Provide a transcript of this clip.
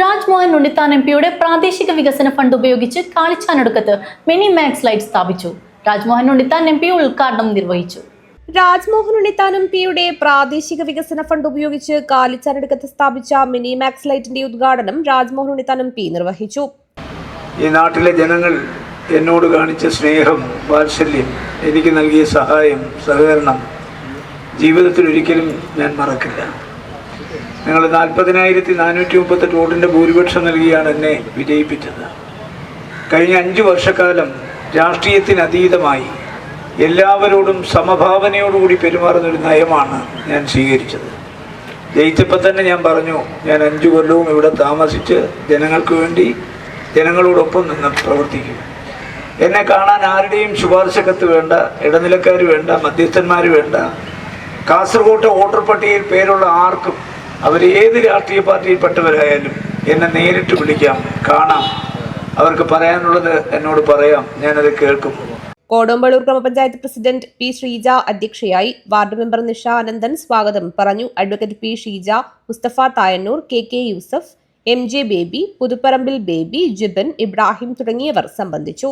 Rajmohan Unnithan M പിയുടെ പ്രാദേശിക വികസന ഫണ്ട് ഉപയോഗിച്ച് കാളിച്ചാനടുക്കത്ത് മിനി മാക്സ് ലൈറ്റ് സ്ഥാപിച്ചു. രാജ്മോഹൻ ഉണ്ണിത്താൻ എം പി ഉദ്ഘാടനം നിർവഹിച്ചു. രാജ്മോഹൻ ഉണ്ണിത്താൻ എം പിയുടെ പ്രാദേശിക വികസന ഫണ്ട് ഉപയോഗിച്ച് കാലിച്ചാനടുക്കത്ത് സ്ഥാപിച്ച മിനി മാക്സ് ലൈറ്റിന്റെ ഉദ്ഘാടനം രാജ്മോഹൻ ഉണ്ണിത്താൻ എം പി നിർവഹിച്ചു. ഈ നാട്ടിലെ ജനങ്ങൾ എന്നോട് കാണിച്ച സ്നേഹം വാത്സല്യം എനിക്ക് നൽകിയ സഹായം സഹകരണം ജീവിതത്തിൽ ഒരിക്കലും ഞാൻ മറക്കില്ല. നിങ്ങൾ നാൽപ്പതിനായിരത്തി നാനൂറ്റി മുപ്പത്തെട്ട് വോട്ടിന്റെ ഭൂരിപക്ഷം നൽകിയാണ് എന്നെ വിജയിപ്പിച്ചത്. കഴിഞ്ഞ അഞ്ച് വർഷക്കാലം രാഷ്ട്രീയത്തിനതീതമായി എല്ലാവരോടും സമഭാവനയോടുകൂടി പെരുമാറുന്നൊരു നയമാണ് ഞാൻ സ്വീകരിച്ചത്. ജയിച്ചപ്പോൾ തന്നെ ഞാൻ പറഞ്ഞു ഞാൻ അഞ്ചു കൊല്ലവും ഇവിടെ താമസിച്ച് ജനങ്ങൾക്ക് വേണ്ടി ജനങ്ങളോടൊപ്പം നിന്ന് പ്രവർത്തിക്കും. എന്നെ കാണാൻ ആരുടെയും ശുപാർശ കത്ത് വേണ്ട ഇടനിലക്കാർ വേണ്ട മധ്യസ്ഥന്മാർ വേണ്ട. കാസർഗോട്ടെ വോട്ടർ പട്ടികയിൽ പേരുള്ള ആർക്കും അവർ ഏത് രാഷ്ട്രീയ പാർട്ടിയിൽപ്പെട്ടവരായാലും എന്നെ നേരിട്ട് വിളിക്കാം കാണാം. അവർക്ക് പറയാനുള്ളത് എന്നോട് പറയാം ഞാനത് കേൾക്കും. കോടമ്പളൂർ ഗ്രാമപഞ്ചായത്ത് പ്രസിഡന്റ് പി ശ്രീജ അധ്യക്ഷയായി വാർഡ് മെമ്പർ നിഷ അനന്തൻ സ്വാഗതം പറഞ്ഞു. Advocate P Sheeja Musthafa Thayannur K K Yusuf M J Baby Puthuparambil Baby Jiban Ibrahim തുടങ്ങിയവർ സംബന്ധിച്ചു.